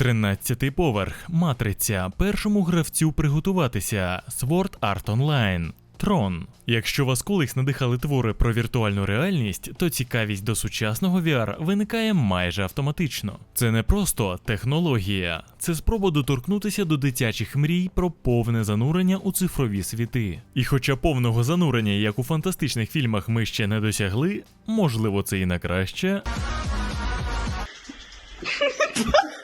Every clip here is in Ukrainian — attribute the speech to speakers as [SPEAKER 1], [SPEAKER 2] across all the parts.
[SPEAKER 1] 13-й поверх, матриця, першому гравцю приготуватися, Sword Art Online. Трон. Якщо вас колись надихали твори про віртуальну реальність, то цікавість до сучасного VR виникає майже автоматично. Це не просто технологія, це спроба доторкнутися до дитячих мрій про повне занурення у цифрові світи. І хоча повного занурення, як у фантастичних фільмах, ми ще не досягли, можливо, це і на краще.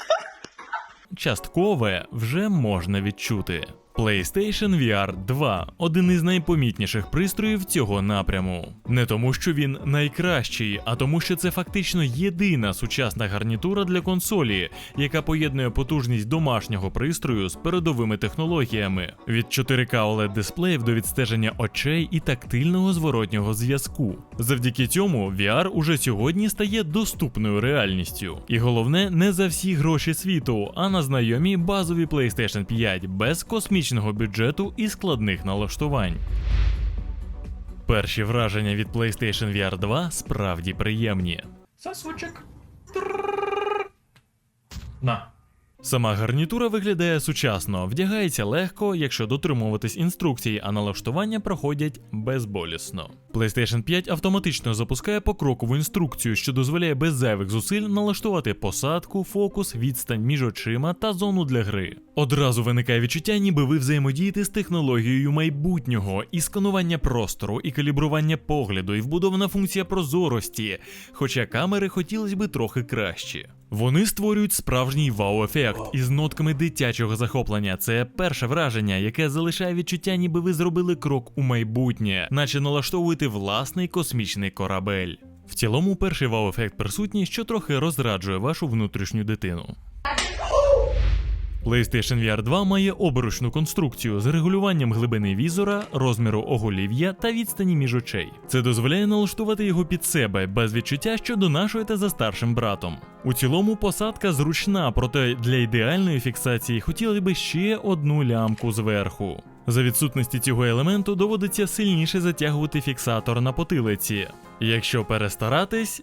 [SPEAKER 1] часткове вже можна відчути. PlayStation VR 2 один із найпомітніших пристроїв цього напряму. Не тому, що він найкращий, а тому, що це фактично єдина сучасна гарнітура для консолі, яка поєднує потужність домашнього пристрою з передовими технологіями від 4K OLED дисплеїв до відстеження очей і тактильного зворотнього зв'язку. Завдяки цьому VR уже сьогодні стає доступною реальністю. І головне, не за всі гроші світу, а на знайомі базові PlayStation 5 без космічного бюджету і складних налаштувань. Перші враження від PlayStation VR 2 справді приємні.
[SPEAKER 2] Сосочек. На.
[SPEAKER 1] Сама гарнітура виглядає сучасно, вдягається легко, якщо дотримуватись інструкцій, а налаштування проходять безболісно. PlayStation 5 автоматично запускає покрокову інструкцію, що дозволяє без зайвих зусиль налаштувати посадку, фокус, відстань між очима та зону для гри. Одразу виникає відчуття, ніби ви взаємодієте з технологією майбутнього, і сканування простору, і калібрування погляду, і вбудована функція прозорості, хоча камери хотілося би трохи краще. Вони створюють справжній вау-ефект із нотками дитячого захоплення. Це перше враження, яке залишає відчуття, ніби ви зробили крок у майбутнє, наче налаштовуєте власний космічний корабель. В цілому, перший вау-ефект присутній, що трохи розраджує вашу внутрішню дитину. PlayStation VR 2 має обручну конструкцію з регулюванням глибини візора, розміру оголів'я та відстані між очей. Це дозволяє налаштувати його під себе без відчуття, що донашуєте за старшим братом. У цілому посадка зручна, проте для ідеальної фіксації хотіли би ще одну лямку зверху. За відсутності цього елементу доводиться сильніше затягувати фіксатор на потилиці. Якщо перестаратись,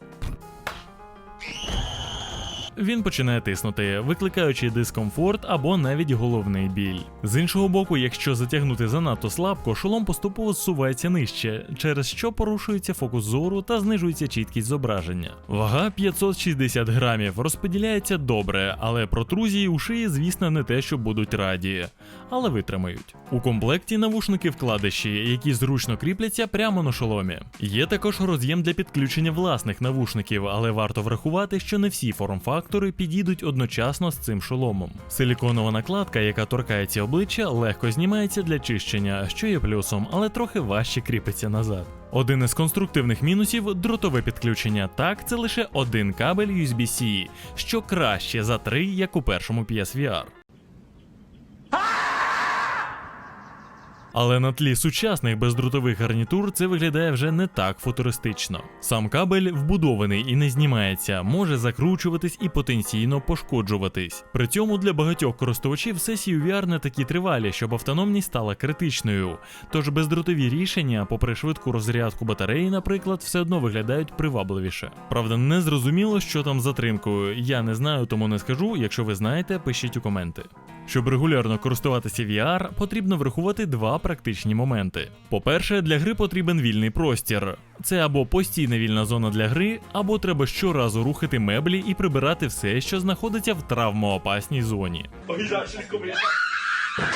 [SPEAKER 1] він починає тиснути, викликаючи дискомфорт або навіть головний біль. З іншого боку, якщо затягнути занадто слабко, шолом поступово зсувається нижче, через що порушується фокус зору та знижується чіткість зображення. Вага 560 грамів розподіляється добре, але протрузії у шиї, звісно, не те, що будуть раді, але витримають. У комплекті навушники вкладиші, які зручно кріпляться прямо на шоломі. Є також роз'єм для підключення власних навушників, але варто врахувати, що не всі форм-фактори підійдуть одночасно з цим шоломом. Силіконова накладка, яка торкається обличчя, легко знімається для чищення, що є плюсом, але трохи важче кріпиться назад. Один із конструктивних мінусів дротове підключення. Так, це лише один кабель USB-C, що краще за три, як у першому PSVR. Але на тлі сучасних бездротових гарнітур це виглядає вже не так футуристично. Сам кабель вбудований і не знімається, може закручуватись і потенційно пошкоджуватись. При цьому для багатьох користувачів сесії VR не такі тривалі, щоб автономність стала критичною. Тож бездротові рішення, попри швидку розрядку батареї, наприклад, все одно виглядають привабливіше. Правда, не зрозуміло, що там затримкою. Я не знаю, тому не скажу. Якщо ви знаєте, пишіть у коменти. Щоб регулярно користуватися VR, потрібно врахувати два практичні моменти. По-перше, для гри потрібен вільний простір. Це або постійна вільна зона для гри, або треба щоразу рухати меблі і прибирати все, що знаходиться в травмоопасній зоні.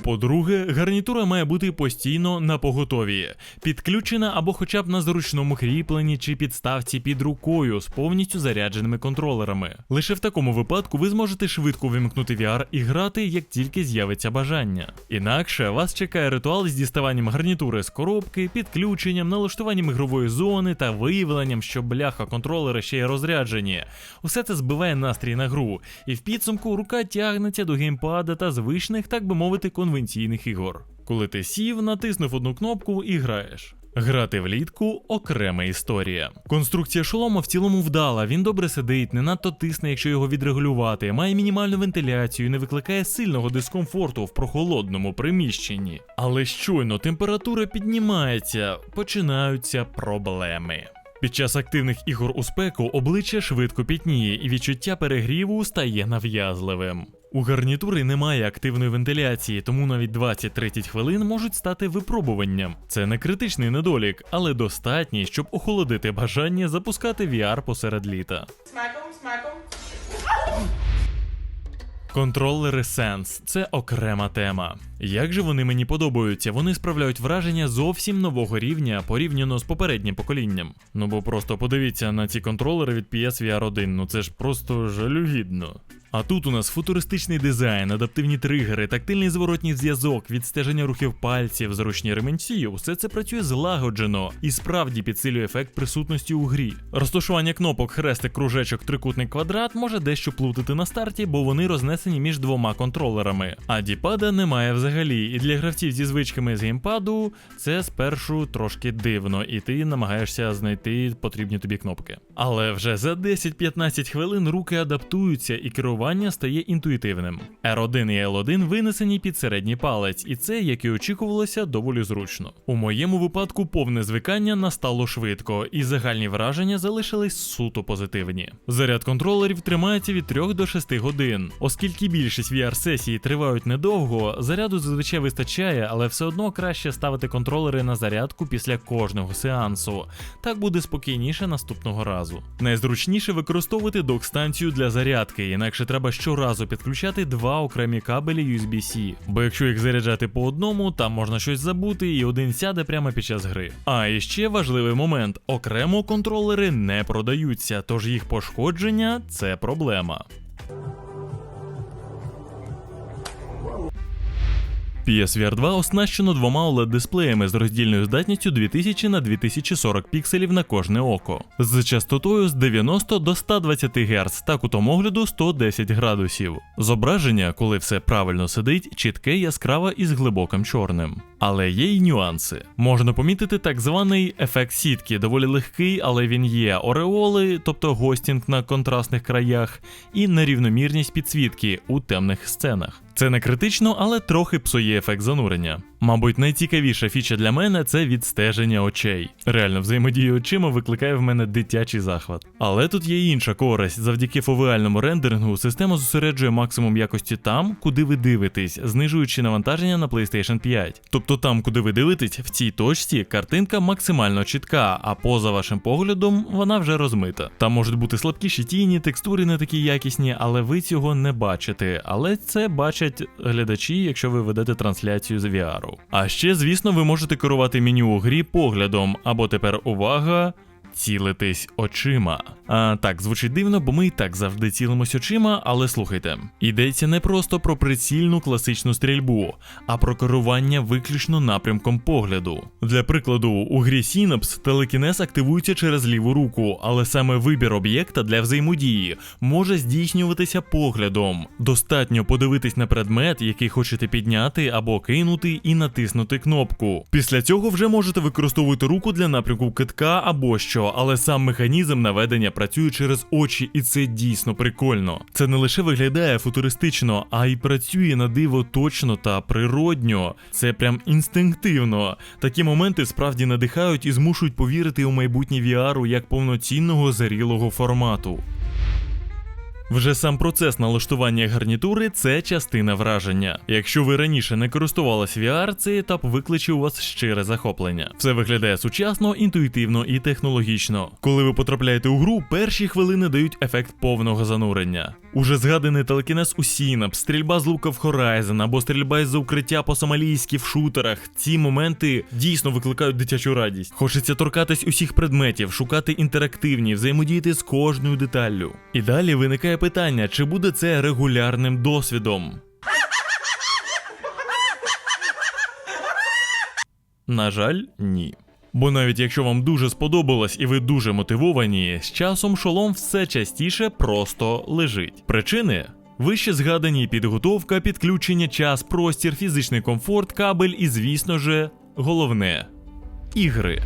[SPEAKER 1] По-друге, гарнітура має бути постійно на поготові, підключена або хоча б на зручному кріпленні чи підставці під рукою з повністю зарядженими контролерами. Лише в такому випадку ви зможете швидко вимкнути VR і грати, як тільки з'явиться бажання. Інакше вас чекає ритуал з діставанням гарнітури з коробки, підключенням, налаштуванням ігрової зони та виявленням, що бляха контролери ще й розряджені. Усе це збиває настрій на гру, і в підсумку рука тягнеться до геймпада та звичних, так би мовити, конвенційних ігор. Коли ти сів, натиснув одну кнопку і граєш. Грати влітку окрема історія. Конструкція шолома в цілому вдала, він добре сидить, не надто тисне, якщо його відрегулювати, має мінімальну вентиляцію, не викликає сильного дискомфорту в прохолодному приміщенні. Але щойно температура піднімається, починаються проблеми. Під час активних ігор у спеку обличчя швидко пітніє і відчуття перегріву стає нав'язливим. У гарнітури немає активної вентиляції, тому навіть 20-30 хвилин можуть стати випробуванням. Це не критичний недолік, але достатній, щоб охолодити бажання запускати VR посеред літа.
[SPEAKER 2] Smack 'em.
[SPEAKER 1] Контролери Sense – це окрема тема. Як же вони мені подобаються? Вони справляють враження зовсім нового рівня порівняно з попереднім поколінням. Ну бо просто подивіться на ці контролери від PSVR 1, ну це ж просто жалюгідно. А тут у нас футуристичний дизайн, адаптивні тригери, тактильний зворотній зв'язок, відстеження рухів пальців, зручні ремінці. Усе це працює злагоджено і справді підсилює ефект присутності у грі. Розташування кнопок, хрестик, кружечок, трикутний квадрат може дещо плутати на старті, бо вони рознесені між двома контролерами. А діпада немає взагалі. І для гравців зі звичками з геймпаду це спершу трошки дивно, і ти намагаєшся знайти потрібні тобі кнопки. Але вже за 10-15 хвилин руки адаптуються і керування стає інтуїтивним. R1 і L1 винесені під середній палець, і це, як і очікувалося, доволі зручно. У моєму випадку повне звикання настало швидко, і загальні враження залишились суто позитивні. Заряд контролерів тримається від 3 до 6 годин. Оскільки більшість VR-сесій тривають недовго, заряду зазвичай вистачає, але все одно краще ставити контролери на зарядку після кожного сеансу. Так буде спокійніше наступного разу. Найзручніше використовувати док-станцію для зарядки, інакше треба щоразу підключати два окремі кабелі USB-C. Бо якщо їх заряджати по одному, там можна щось забути, і один сяде прямо під час гри. А і ще важливий момент: окремо контролери не продаються, тож їх пошкодження це проблема. PSVR 2 оснащено двома OLED-дисплеями з роздільною здатністю 2000 на 2040 пікселів на кожне око, з частотою з 90 до 120 Гц та кутом огляду 110 градусів. Зображення, коли все правильно сидить, чітке, яскраве і з глибоким чорним. Але є й нюанси. Можна помітити так званий ефект сітки, доволі легкий, але він є ореоли, тобто гостінг на контрастних краях, і нерівномірність підсвітки у темних сценах. Це не критично, але трохи псує ефект занурення. Мабуть, найцікавіша фіча для мене це відстеження очей. Реально, взаємодія очима викликає в мене дитячий захват. Але тут є інша користь. Завдяки фовіальному рендерингу система зосереджує максимум якості там, куди ви дивитесь, знижуючи навантаження на PlayStation 5. Тобто там, куди ви дивитесь, в цій точці картинка максимально чітка, а поза вашим поглядом вона вже розмита. Там можуть бути слабкіші тіні, текстури не такі якісні, але ви цього не бачите. Але це бачать глядачі, якщо ви ведете трансляцію з VR. А ще, звісно, ви можете керувати меню у грі поглядом, або тепер увага. Цілитись очима. А так, звучить дивно, бо ми і так завжди цілимось очима, але слухайте, йдеться не просто про прицільну класичну стрільбу, а про керування виключно напрямком погляду. Для прикладу, у грі Synapse телекінез активується через ліву руку, але саме вибір об'єкта для взаємодії може здійснюватися поглядом. Достатньо подивитись на предмет, який хочете підняти або кинути, і натиснути кнопку. Після цього вже можете використовувати руку для напрямку китка або що, але сам механізм наведення працює через очі, і це дійсно прикольно. Це не лише виглядає футуристично, а й працює на диво точно та природньо. Це прям інстинктивно. Такі моменти справді надихають і змушують повірити у майбутнє VR як повноцінного зарілого формату. Вже сам процес налаштування гарнітури це частина враження. Якщо ви раніше не користувалися VR, цей етап викличе у вас щире захоплення. Все виглядає сучасно, інтуїтивно і технологічно. Коли ви потрапляєте у гру, перші хвилини дають ефект повного занурення. Уже згаданий телекінез у Synapse, стрільба з лука в Horizon або стрільба із-за укриття по-сомалійськи в шутерах. Ці моменти дійсно викликають дитячу радість. Хочеться торкатись усіх предметів, шукати інтерактивні, взаємодіяти з кожною деталлю. І далі виникає питання, чи буде це регулярним досвідом. На жаль, ні. Бо навіть якщо вам дуже сподобалось і ви дуже мотивовані, з часом шолом все частіше просто лежить. Причини. Вище згадані підготовка, підключення, час, простір, фізичний комфорт, кабель і, звісно же, головне ігри.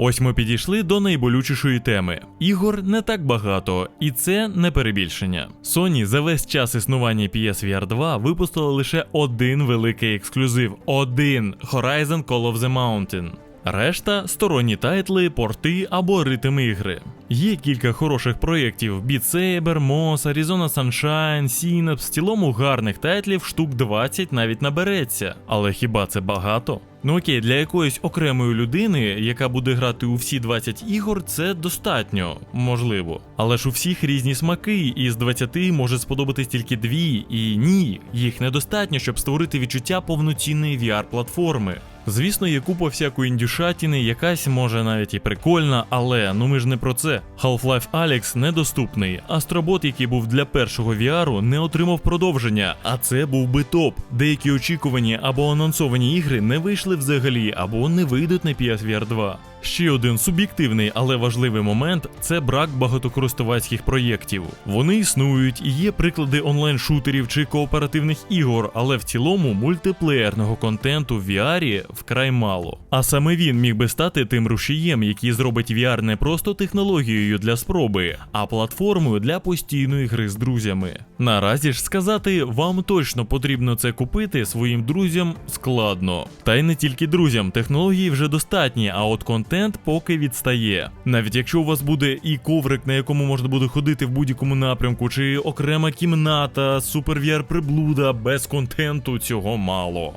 [SPEAKER 1] Ось ми підійшли до найболючішої теми. Ігор не так багато, і це не перебільшення. Sony за весь час існування PSVR 2 випустила лише один великий ексклюзив: один Horizon Call of the Mountain. Решта сторонні тайтли, порти або ритм ігри. Є кілька хороших проєктів: Beat Saber, Moss, Arizona Sunshine, Synapse, в цілому гарних тайтлів штук 20 навіть набереться. Але хіба це багато? Ну окей, для якоїсь окремої людини, яка буде грати у всі 20 ігор, це достатньо, можливо. Але ж у всіх різні смаки, і з 20 може сподобатись тільки дві, і ні, їх недостатньо, щоб створити відчуття повноцінної VR-платформи. Звісно, є купа всякої індюшатіни, якась може навіть і прикольна, але ну ми ж не про це. Half-Life Alyx недоступний. Астробот, який був для першого VR, не отримав продовження, а це був би топ. Деякі очікувані або анонсовані ігри не вийшли взагалі, або не вийдуть на PSVR 2. Ще один суб'єктивний, але важливий момент це брак багатокористувацьких проєктів. Вони існують і є приклади онлайн-шутерів чи кооперативних ігор, але в цілому мультиплеєрного контенту в VR вкрай мало. А саме він міг би стати тим рушієм, який зробить VR не просто технологією для спроби, а платформою для постійної гри з друзями. Наразі ж сказати, вам точно потрібно це купити своїм друзям складно. Та й не тільки друзям, технології вже достатні, а от контент поки відстає. Навіть якщо у вас буде і коврик, на якому можна буде ходити в будь-якому напрямку, чи окрема кімната, супер VR приблуда, без контенту цього мало.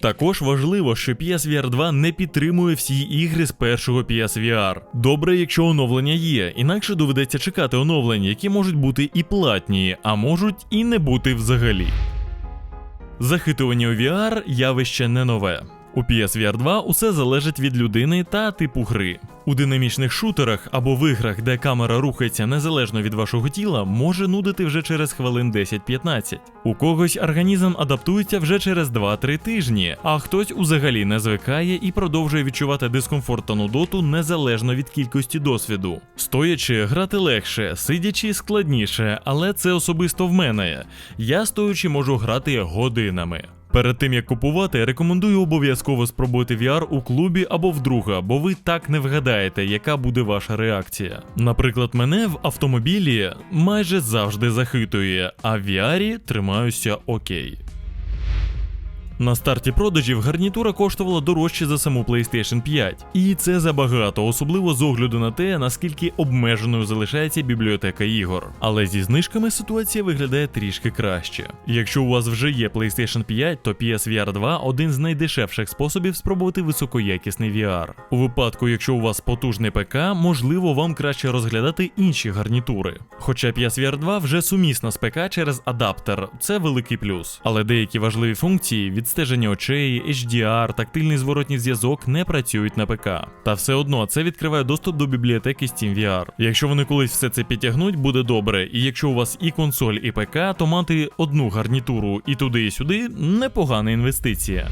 [SPEAKER 1] Також важливо, що PSVR 2 не підтримує всі ігри з першого PSVR. Добре, якщо оновлення є, інакше доведеться чекати оновлень, які можуть бути і платні, а можуть і не бути взагалі. Захитування у VR явище не нове. У PSVR 2 усе залежить від людини та типу гри. У динамічних шутерах або в іграх, де камера рухається незалежно від вашого тіла, може нудити вже через хвилин 10-15. У когось організм адаптується вже через 2-3 тижні, а хтось узагалі не звикає і продовжує відчувати дискомфорт та нудоту незалежно від кількості досвіду. Стоячи, грати легше, сидячи складніше, але це особисто в мене. Я стоячи можу грати годинами. Перед тим як купувати, рекомендую обов'язково спробувати VR у клубі або вдруга, бо ви так не вгадаєте, яка буде ваша реакція. Наприклад, мене в автомобілі майже завжди захитує, а в VR тримаюся окей. На старті продажів гарнітура коштувала дорожче за саму PlayStation 5. І це забагато, особливо з огляду на те, наскільки обмеженою залишається бібліотека ігор. Але зі знижками ситуація виглядає трішки краще. Якщо у вас вже є PlayStation 5, то PSVR 2 один з найдешевших способів спробувати високоякісний VR. У випадку, якщо у вас потужний ПК, можливо вам краще розглядати інші гарнітури. Хоча PSVR 2 вже сумісна з ПК через адаптер, це великий плюс. Але деякі важливі функції від відстеження очей, HDR, тактильний зворотній зв'язок не працюють на ПК. Та все одно це відкриває доступ до бібліотеки SteamVR. Якщо вони колись все це підтягнуть, буде добре. І якщо у вас і консоль, і ПК, то мати одну гарнітуру і туди, і сюди непогана інвестиція.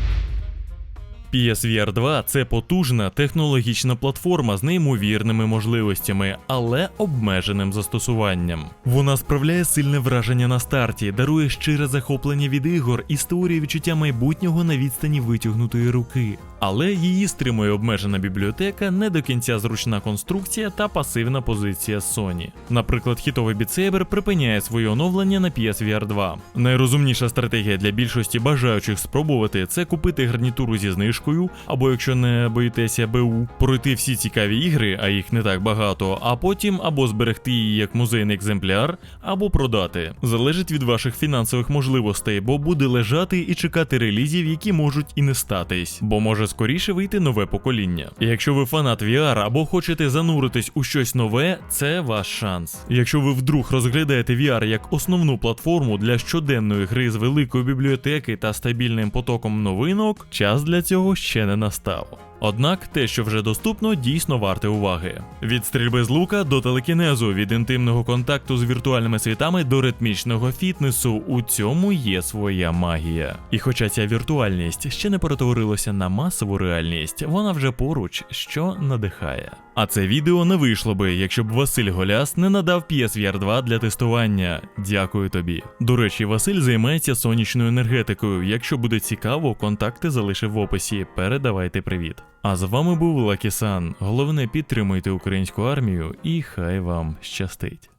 [SPEAKER 1] PSVR 2 це потужна технологічна платформа з неймовірними можливостями, але обмеженим застосуванням. Вона справляє сильне враження на старті, дарує щире захоплення від ігор і створює відчуття майбутнього на відстані витягнутої руки. Але її стримує обмежена бібліотека, не до кінця зручна конструкція та пасивна позиція Sony. Наприклад, хітовий Saber припиняє своє оновлення на PSVR 2. Найрозумніша стратегія для більшості бажаючих спробувати це купити гарнітуру зі знижкою, або якщо не боїтеся БУ, пройти всі цікаві ігри, а їх не так багато, а потім або зберегти її як музейний екземпляр, або продати. Залежить від ваших фінансових можливостей, бо буде лежати і чекати релізів, які можуть і не статись, бо може скоріше вийти нове покоління. Якщо ви фанат VR або хочете зануритись у щось нове, це ваш шанс. Якщо ви вдруг розглядаєте VR як основну платформу для щоденної гри з великої бібліотеки та стабільним потоком новинок, час для цього ще не настав. Однак те, що вже доступно, дійсно варте уваги. Від стрільби з лука до телекінезу, від інтимного контакту з віртуальними світами до ритмічного фітнесу. У цьому є своя магія. І хоча ця віртуальність ще не перетворилася на масову реальність, вона вже поруч, що надихає. А це відео не вийшло би, якщо б Василь Голяс не надав PSVR 2 для тестування. Дякую тобі. До речі, Василь займається сонячною енергетикою. Якщо буде цікаво, контакти залишив в описі. Передавайте привіт. А з вами був Лакісан. Головне підтримуйте українську армію і хай вам щастить.